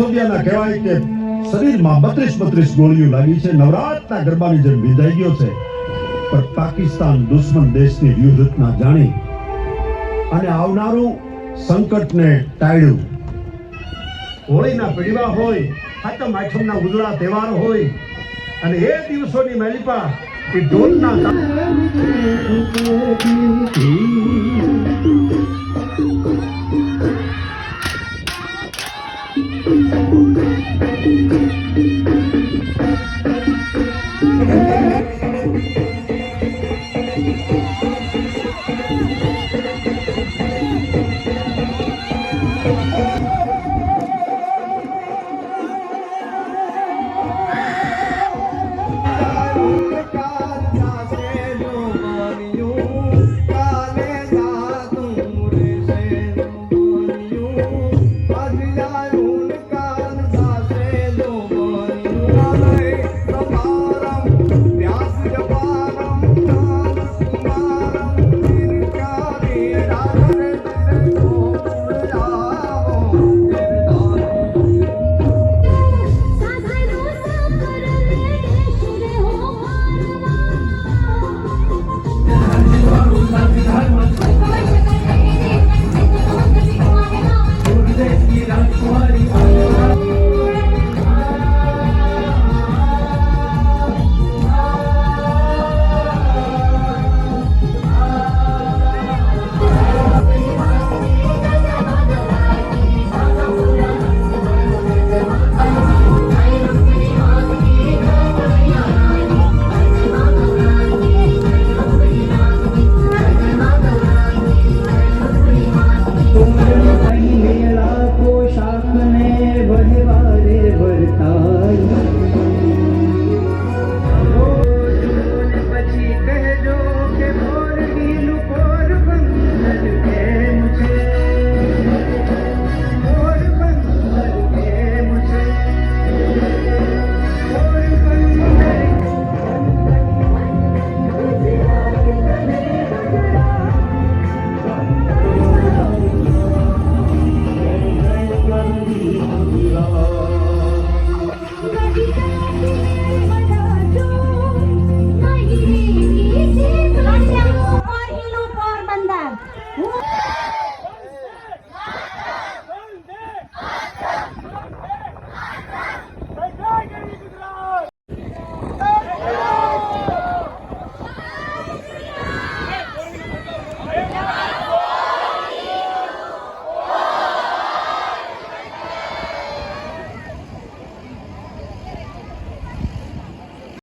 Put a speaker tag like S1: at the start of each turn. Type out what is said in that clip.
S1: મોતિયાના કહેવાય કે શરીરમાં બત્રીસ બત્રીસ ગોળીઓ લાગી છે. નવરાતના ગરબાની જેમ વિંધાઈ ગયો છે. પણ પાકિસ્તાન દુશ્મન દેશની વ્યૂહરચના જાણી અને આવનારું સંકટને ટાળ્યું. હોળીના પીડવા હોય હાતમ આઠમના ઉજળા તહેવાર હોય અને એ દિવસોની માલિપા એ ઢોલના
S2: का